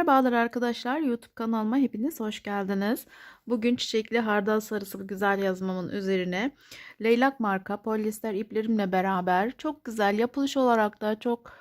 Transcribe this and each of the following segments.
Merhabalar arkadaşlar. YouTube kanalıma hepiniz hoş geldiniz. Bugün çiçekli hardal sarısı güzel yazmamın üzerine leylak marka polyester iplerimle beraber çok güzel yapılış olarak da çok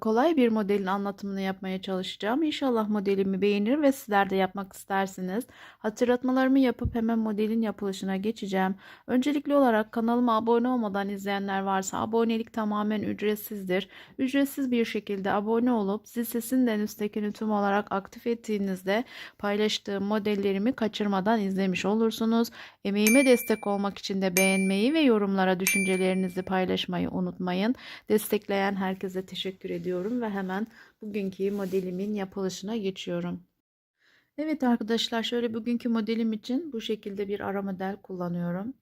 kolay bir modelin anlatımını yapmaya çalışacağım. İnşallah modelimi beğenir ve sizler de yapmak istersiniz. Hatırlatmalarımı yapıp hemen modelin yapılışına geçeceğim. Öncelikli olarak kanalıma abone olmadan izleyenler varsa abonelik tamamen ücretsizdir. Ücretsiz bir şekilde abone olup zil sesini de en üsttekini tüm olarak aktif ettiğinizde paylaştığım modellerimi kaçırmadan izlemiş olursunuz. Emeğime destek olmak için de beğenmeyi ve yorumlara düşüncelerinizi paylaşmayı unutmayın. Destekleyen herkese teşekkür ediyorum ve hemen bugünkü modelimin yapılışına geçiyorum. Evet arkadaşlar şöyle bugünkü modelim için bu şekilde bir ara model kullanıyorum.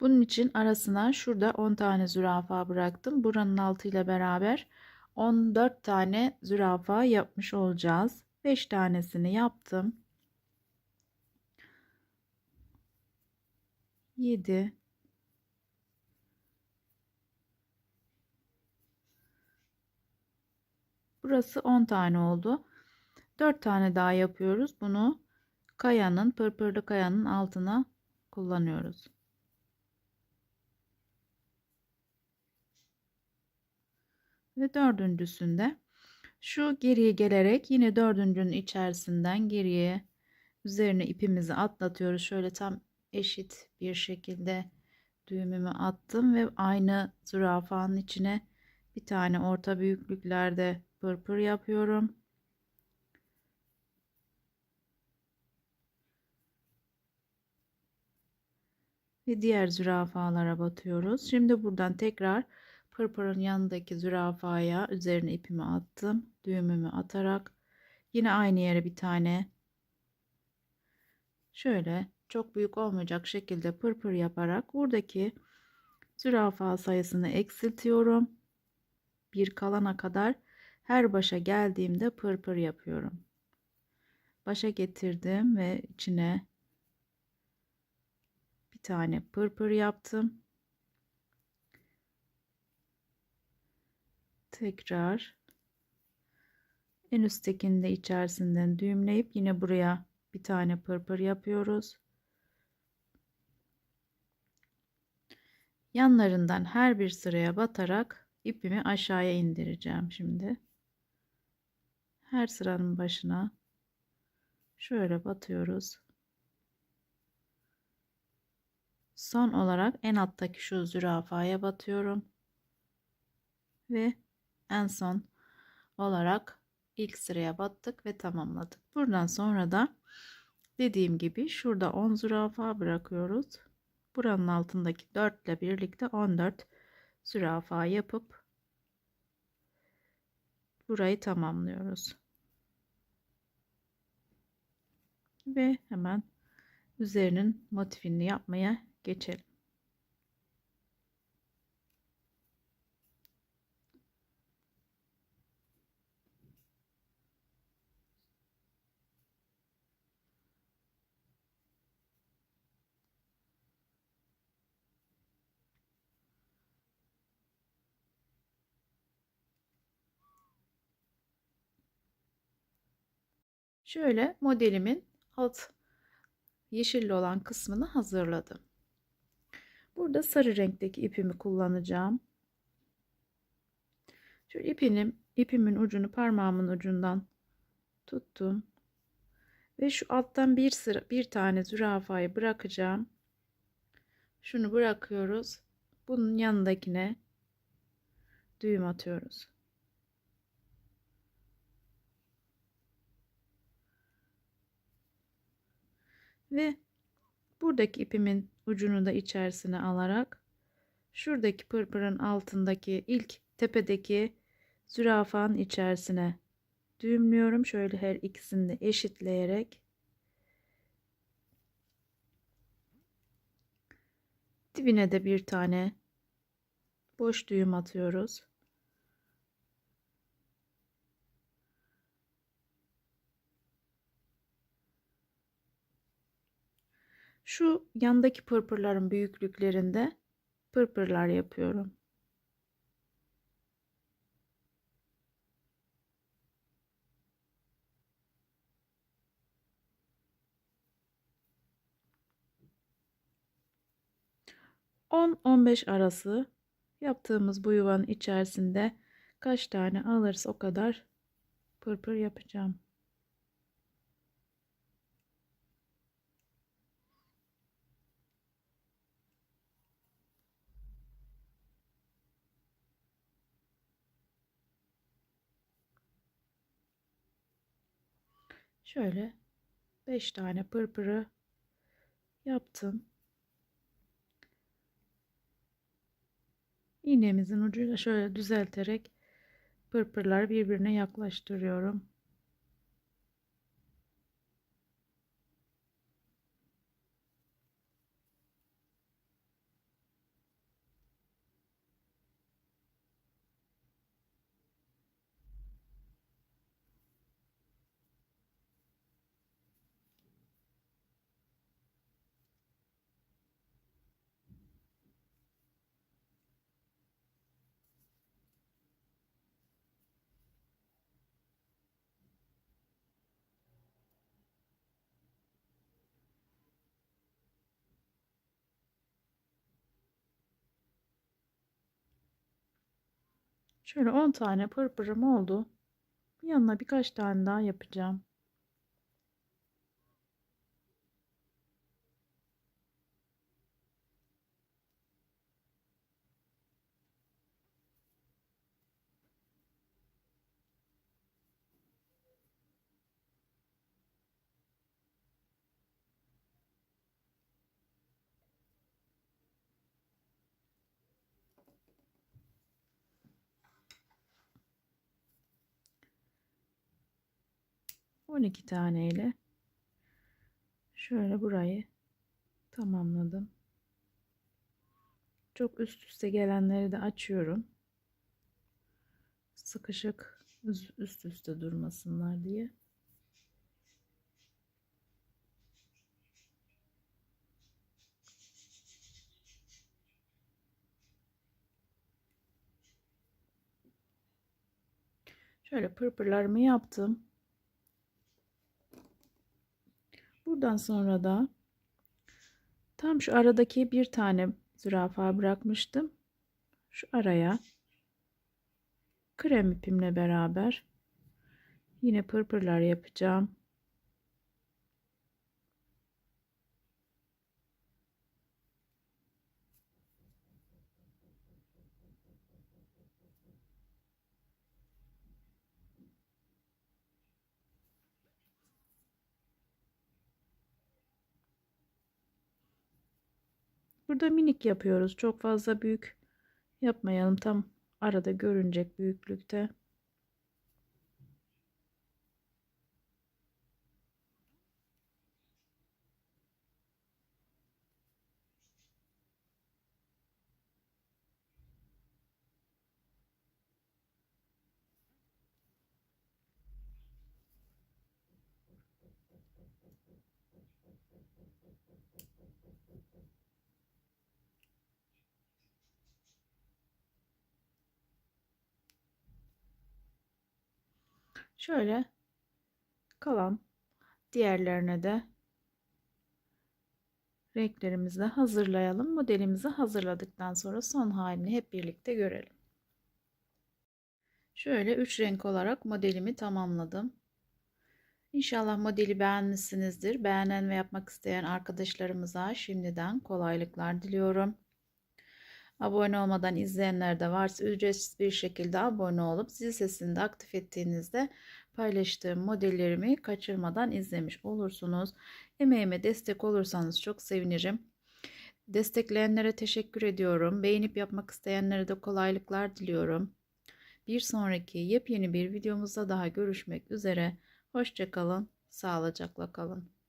Bunun için arasına şurada 10 tane zürafa bıraktım. Buranın altıyla beraber 14 tane zürafa yapmış olacağız. 5 tanesini yaptım. 7 Burası 10 tane oldu. 4 tane daha yapıyoruz. Bunu kayanın, pırpırlı kayanın altına kullanıyoruz. Ve dördüncüsünde şu geriye gelerek yine dördüncünün içerisinden geriye üzerine ipimizi atlatıyoruz. Şöyle tam eşit bir şekilde düğümümü attım ve aynı zürafanın içine bir tane orta büyüklüklerde pırpır yapıyorum. Ve diğer zürafalara batıyoruz. Şimdi buradan tekrar pırpırın yanındaki zürafaya üzerine ipimi attım. Düğümümü atarak yine aynı yere bir tane şöyle çok büyük olmayacak şekilde pırpır yaparak buradaki zürafa sayısını eksiltiyorum. Bir kalana kadar her başa geldiğimde pırpır yapıyorum. Başa getirdim ve içine bir tane pırpır yaptım. Tekrar en üsttekini de içerisinden düğümleyip yine buraya bir tane pırpır yapıyoruz. Yanlarından her bir sıraya batarak ipimi aşağıya indireceğim şimdi. Her sıranın başına şöyle batıyoruz. Son olarak en alttaki şu zürafaya batıyorum. Ve en son olarak ilk sıraya battık ve tamamladık. Buradan sonra da dediğim gibi şurada 10 zürafa bırakıyoruz. Buranın altındaki 4 ile birlikte 14 zürafa yapıp burayı tamamlıyoruz. Ve hemen üzerinin motifini yapmaya geçelim. Şöyle modelimin alt yeşilli olan kısmını hazırladım. Burada sarı renkteki ipimi kullanacağım. Şöyle ipinim, ipimin ucunu parmağımın ucundan tuttum. Ve şu alttan bir sıra bir tane zürafayı bırakacağım. Şunu bırakıyoruz. Bunun yanındakine düğüm atıyoruz. Ve buradaki ipimin ucunu da içerisine alarak şuradaki pırpırın altındaki ilk tepedeki zürafanın içerisine düğümlüyorum. Şöyle her ikisini de eşitleyerek dibine de bir tane boş düğüm atıyoruz. şu yandaki pırpırların büyüklüklerinde pırpırlar yapıyorum. On on beş arası yaptığımız bu yuvanın içerisinde kaç tane alırsa o kadar pırpır yapacağım. Şöyle 5 tane pırpırı yaptım. İğnemizin ucuyla şöyle düzelterek pırpırları birbirine yaklaştırıyorum. Şöyle 10 tane pırpırım oldu. Yanına birkaç tane daha yapacağım. On iki tane ile şöyle burayı tamamladım. Çok üst üste gelenleri de açıyorum. Sıkışık üst üste durmasınlar diye. Şöyle pırpırlarımı yaptım. Buradan sonra da tam şu aradaki bir tane zürafa bırakmıştım. Şu araya krem ipimle beraber yine pırpırlar yapacağım. Burada minik yapıyoruz. Çok fazla büyük yapmayalım. Tam arada görünecek büyüklükte. Şöyle kalan diğerlerine de renklerimizi hazırlayalım. Modelimizi hazırladıktan sonra son halini hep birlikte görelim. Şöyle 3 renk olarak modelimi tamamladım. İnşallah modeli beğenmişsinizdir. Beğenen ve yapmak isteyen arkadaşlarımıza şimdiden kolaylıklar diliyorum. Abone olmadan izleyenler de varsa ücretsiz bir şekilde abone olup zil sesini de aktif ettiğinizde paylaştığım modellerimi kaçırmadan izlemiş olursunuz. Emeğime destek olursanız çok sevinirim. Destekleyenlere teşekkür ediyorum. Beğenip yapmak isteyenlere de kolaylıklar diliyorum. Bir sonraki yepyeni bir videomuzda daha görüşmek üzere. Hoşçakalın, sağlıcakla kalın.